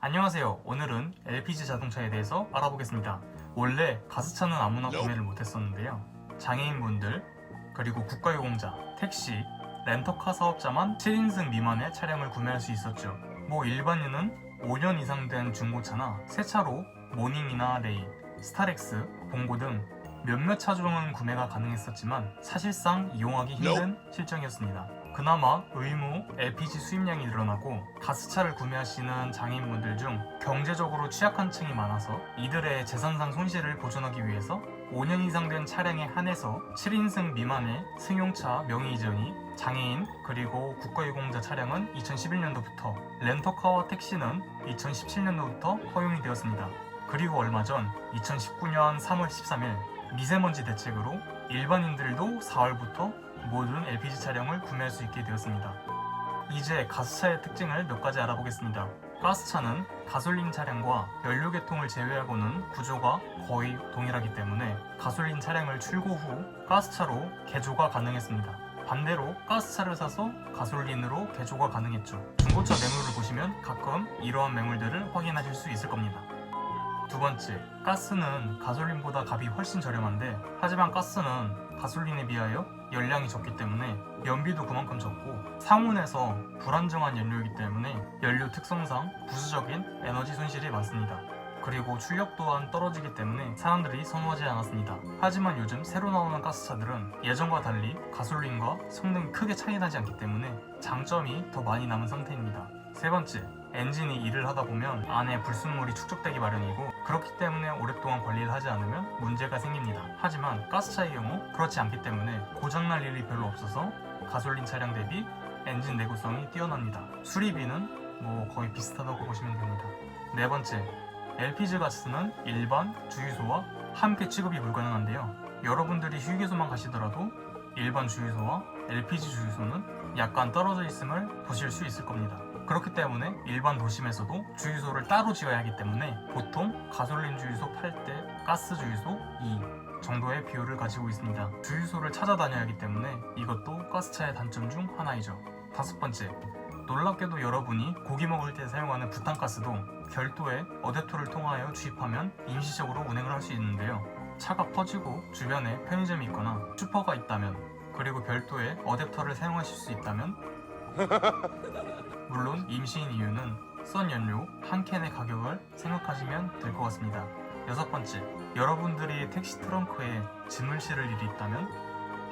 안녕하세요. 오늘은 LPG 자동차에 대해서 알아보겠습니다. 원래 가스차는 아무나 구매를 못했었는데요. 장애인분들, 그리고 국가유공자, 택시, 렌터카 사업자만 7인승 미만의 차량을 구매할 수 있었죠. 뭐 일반인은 5년 이상 된 중고차나 새 차로 모닝이나 레이, 스타렉스, 봉고 등 몇몇 차종은 구매가 가능했었지만 사실상 이용하기 힘든 실정이었습니다. 그나마 의무 LPG 수입량이 늘어나고 가스차를 구매하시는 장애인분들 중 경제적으로 취약한 층이 많아서 이들의 재산상 손실을 보존하기 위해서 5년 이상 된 차량에 한해서 7인승 미만의 승용차 명의 이전이 장애인 그리고 국가유공자 차량은 2011년도부터 렌터카와 택시는 2017년도부터 허용이 되었습니다. 그리고 얼마 전 2019년 3월 13일 미세먼지 대책으로 일반인들도 4월부터 모든 LPG 차량을 구매할 수 있게 되었습니다. 이제 가스차의 특징을 몇 가지 알아보겠습니다. 가스차는 가솔린 차량과 연료계통을 제외하고는 구조가 거의 동일하기 때문에 가솔린 차량을 출고 후 가스차로 개조가 가능했습니다. 반대로 가스차를 사서 가솔린으로 개조가 가능했죠. 중고차 매물을 보시면 가끔 이러한 매물들을 확인하실 수 있을 겁니다. 두 번째, 가스는 가솔린보다 값이 훨씬 저렴한데 하지만 가스는 가솔린에 비하여 연량이 적기 때문에 연비도 그만큼 적고 상온에서 불안정한 연료이기 때문에 연료 특성상 부수적인 에너지 손실이 많습니다. 그리고 출력 또한 떨어지기 때문에 사람들이 선호하지 않았습니다. 하지만 요즘 새로 나오는 가스차들은 예전과 달리 가솔린과 성능이 크게 차이 나지 않기 때문에 장점이 더 많이 남은 상태입니다. 세 번째, 엔진이 일을 하다 보면 안에 불순물이 축적되기 마련이고 그렇기 때문에 오랫동안 관리를 하지 않으면 문제가 생깁니다. 하지만 가스차의 경우 그렇지 않기 때문에 고장날 일이 별로 없어서 가솔린 차량 대비 엔진 내구성이 뛰어납니다. 수리비는 뭐 거의 비슷하다고 보시면 됩니다. 네 번째, LPG 가스는 일반 주유소와 함께 취급이 불가능한데요. 여러분들이 휴게소만 가시더라도 일반 주유소와 LPG 주유소는 약간 떨어져 있음을 보실 수 있을 겁니다. 그렇기 때문에 일반 도심에서도 주유소를 따로 지어야 하기 때문에 보통 가솔린 주유소 8대 가스 주유소 2 정도의 비율을 가지고 있습니다. 주유소를 찾아다녀야 하기 때문에 이것도 가스차의 단점 중 하나이죠. 다섯 번째, 놀랍게도 여러분이 고기 먹을 때 사용하는 부탄가스도 별도의 어댑터를 통하여 주입하면 임시적으로 운행을 할 수 있는데요. 차가 퍼지고 주변에 편의점이 있거나 슈퍼가 있다면 그리고 별도의 어댑터를 사용하실 수 있다면 물론 임시인 이유는 썬 연료 한 캔의 가격을 생각하시면 될 것 같습니다. 여섯 번째, 여러분들이 택시 트렁크에 짐을 실을 일이 있다면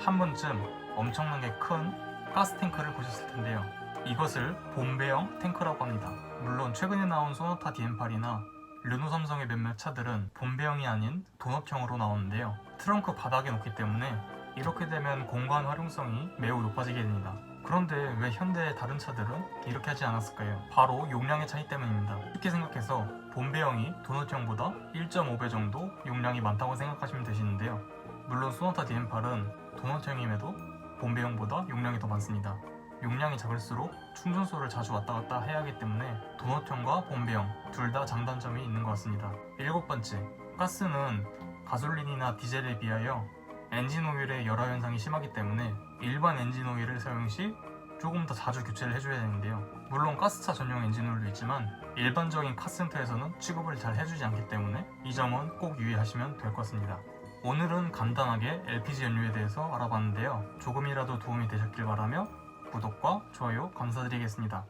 한 번쯤 엄청나게 큰 가스 탱크를 보셨을 텐데요. 이것을 봄배형 탱크라고 합니다. 물론 최근에 나온 소나타 DM8이나 르노 삼성의 몇몇 차들은 봄배형이 아닌 도넛형으로 나오는데요. 트렁크 바닥에 놓기 때문에 이렇게 되면 공간 활용성이 매우 높아지게 됩니다. 그런데 왜 현대의 다른 차들은 이렇게 하지 않았을까요? 바로 용량의 차이 때문입니다. 쉽게 생각해서 본배형이 도넛형보다 1.5배 정도 용량이 많다고 생각하시면 되시는데요. 물론 소나타 DM8은 도넛형임에도 본배형보다 용량이 더 많습니다. 용량이 작을수록 충전소를 자주 왔다 갔다 해야 하기 때문에 도넛형과 본배형 둘 다 장단점이 있는 것 같습니다. 일곱 번째, 가스는 가솔린이나 디젤에 비하여 엔진 오일의 열화 현상이 심하기 때문에 일반 엔진 오일을 사용 시 조금 더 자주 교체를 해줘야 되는데요. 물론 가스차 전용 엔진 오일도 있지만 일반적인 카센터에서는 취급을 잘 해주지 않기 때문에 이 점은 꼭 유의하시면 될 것 같습니다. 오늘은 간단하게 LPG 연료에 대해서 알아봤는데요. 조금이라도 도움이 되셨길 바라며 구독과 좋아요 감사드리겠습니다.